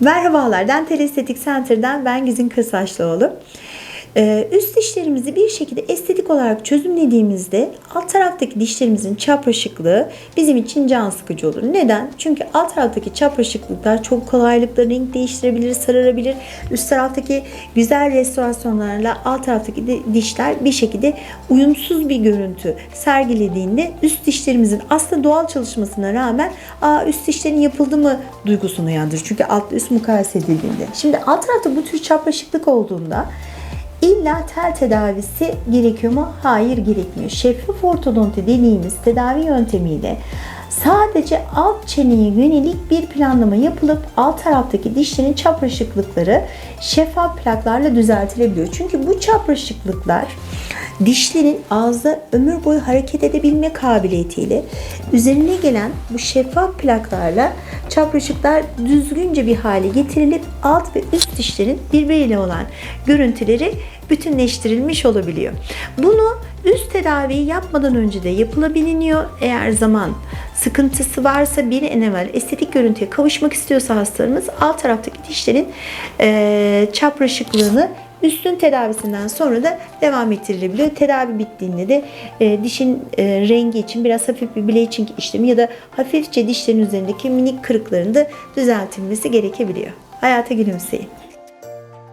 Merhabalar, Dental Estetik Center'dan ben Güzin Kırsaçlıoğlu. Ee, üst dişlerimizi bir şekilde estetik olarak çözümlediğimizde alt taraftaki dişlerimizin çapraşıklığı bizim için can sıkıcı olur. Neden? Çünkü alt taraftaki çapraşıklıklar çok kolaylıkla renk değiştirebilir, sararabilir. Üst taraftaki güzel restorasyonlarla alt taraftaki dişler bir şekilde uyumsuz bir görüntü sergilediğinde üst dişlerimizin aslında doğal çalışmasına rağmen Aa, üst dişlerin yapıldı mı duygusunu uyandırır. Çünkü alt üst mukayese edildiğinde. Şimdi alt tarafta bu tür çapraşıklık olduğunda İlla tel tedavisi gerekiyor mu? Hayır gerekmiyor. Şeffaf ortodonti dediğimiz tedavi yöntemiyle sadece alt çeneye yönelik bir planlama yapılıp alt taraftaki dişlerin çapraşıklıkları şeffaf plaklarla düzeltilebiliyor. Çünkü bu çapraşıklıklar dişlerin ağızda ömür boyu hareket edebilme kabiliyetiyle üzerine gelen bu şeffaf plaklarla çapraşıklar düzgünce bir hale getirilip alt ve üst dişlerin birbiriyle olan görüntüleri bütünleştirilmiş olabiliyor. Bunu üst tedaviyi yapmadan önce de yapılabiliyor. Eğer zaman sıkıntısı varsa bir an evvel estetik görüntüye kavuşmak istiyorsa hastalarımız alt taraftaki dişlerin eee çapraşıklığını Üstün tedavisinden sonra da devam ettirilebiliyor. Tedavi bittiğinde de e, dişin e, rengi için biraz hafif bir bleaching işlemi ya da hafifçe dişlerin üzerindeki minik kırıkların da düzeltilmesi gerekebiliyor. Hayata gülümseyin.